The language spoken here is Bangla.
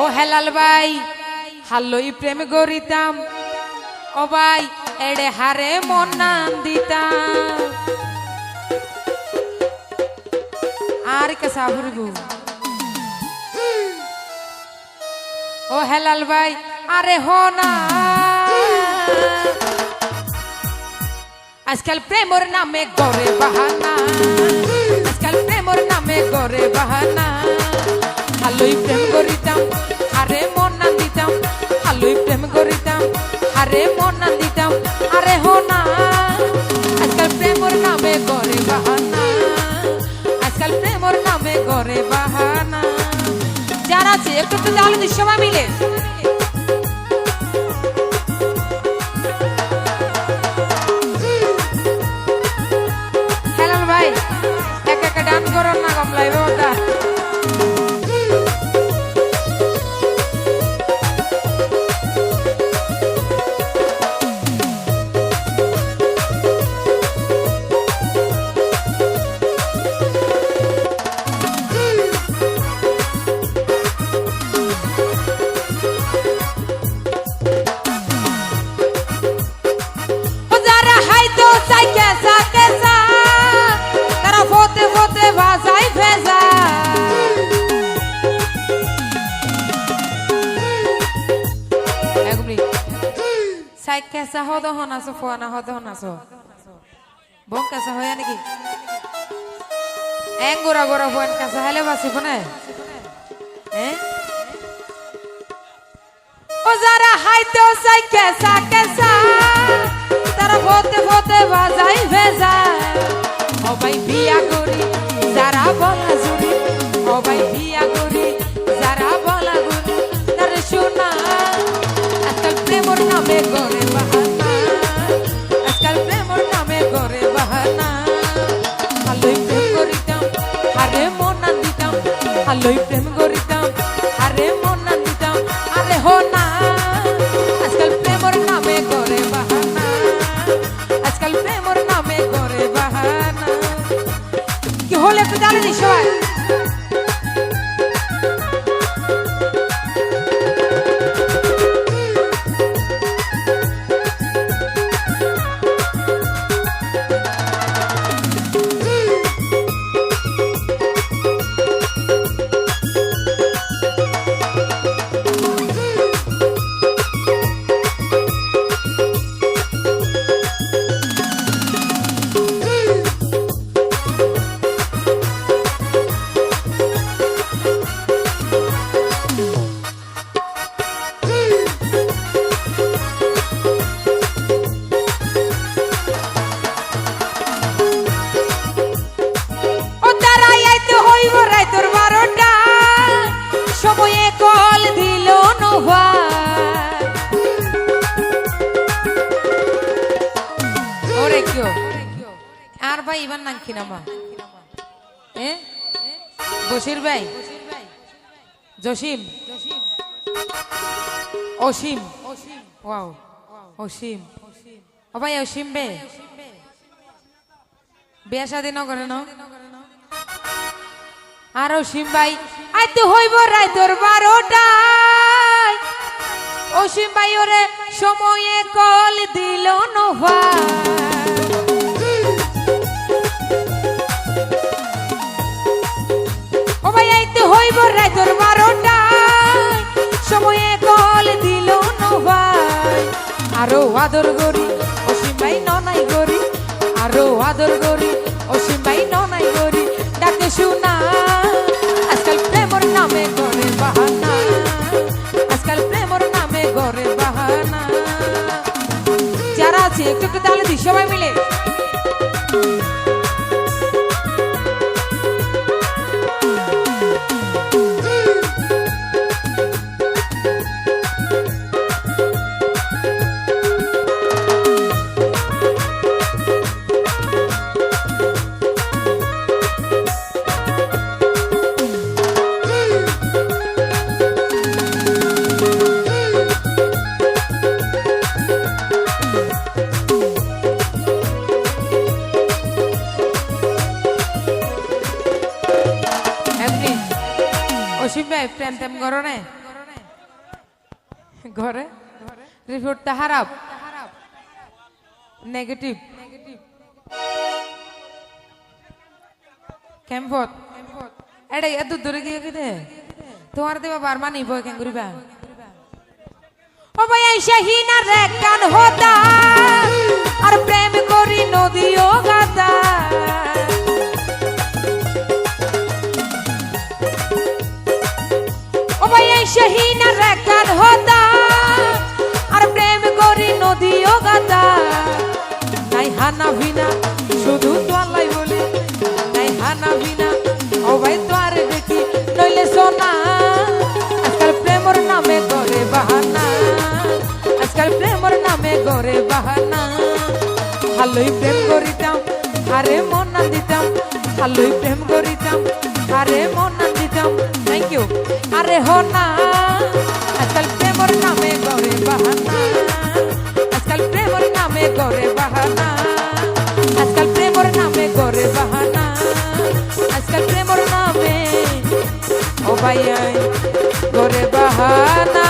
ও হেলাল ভাই, হাল্লই প্রেম গরিতাম ও ভাই, এড়ে হারে মন নাম দিতাম। আর কে সাবুরব ও হেলাল ভাই, আরে হো না। আজকাল প্রেমর নামে গরে বাহানা। একটু তাহলে সবাই মিলে। ভাই একা একা ডান করন না কমলা ওটা কেসা হদ হনাছো ফোয়ানা হদ হনাছো বম কেসা হয় নাকি এং গোরা গোরা ফোয়ান কেসা হাইলে বাসি ফোনে। ও যারা হাইতো চাই কেসা কেসা তারা ফতে ফতে বাজাই ভেজা ভাই বিয়া করি যারা বলা জুড়ি ভাই বিয়া প্রেমর নামে গরে বাহানা আজকাল প্রেমর নামে গরে বাহানা ভালোই প্রেম করিতাম আরে মন দিতাম ভালোই প্রেম করিতাম আরে মন দিতাম আরে হো না আজকাল প্রেমর নামে করে বাহানা আজকাল প্রেমর নামে করে বাহানা কি হলে একটু জানেন সবাই ইবার নাম কি নামা? এ? বসির ভাই? জসিম? অসীম? অসীম। ও ভাই, অসীম বে। বিয়া শাদি ন করে ন আর অসীম ভাই তো হইব রাই তোর বারোটায় অসীম ভাই ওরে সময়ে কল দিল নোভা আরও আদর গরি অসীম ভাই ননাই গরি আরও আদর গরি অসীম ভাই ননাই গরি ডাকে শুনা। আজকাল প্রেমর নামে করে বাহানা, আজকাল প্রেমর নামে করে বাহানা। যারা আছে, একটু একটু তাহলে দিই সবাই মিলে। অসীম ভাই প্রেম টেম করো নে ঘরে রিপোর্টটা খারাপ নেগেটিভ কেম্পত এডে এত দূরে গিয়ে তোমার দেবা কেন করিবা? ও ভাই আইসা হিনা রে কান হোতা, আর প্রেম করি নদী ও গাতা। ও ভাই আইসা হিনা রে আর প্রেম করি নদী ও গাতা। নাই হানা ভিনা, শুধু তোয়ালাই বলি। নাই হানা ভিনা ও ভাই তোয়ার দেখি, নইলে সোনা। আজকাল প্রেমর নামে করে বাহানা। আজকাল প্রেমর নামে করে বাহানা। ভালোই প্রেম করিতাম আরে মন না দিতাম ভালোই প্রেম করিতাম। আরে মন না থ্যাংক ইউ আরে হো না আজকাল প্রেমর নামে করে বাহানা। আজকাল প্রেমর নামে করে বাহানা। আজকাল প্রেমর নামে করে বাহানা। আজকাল প্রেমর নামে ও ভাই করে বাহানা।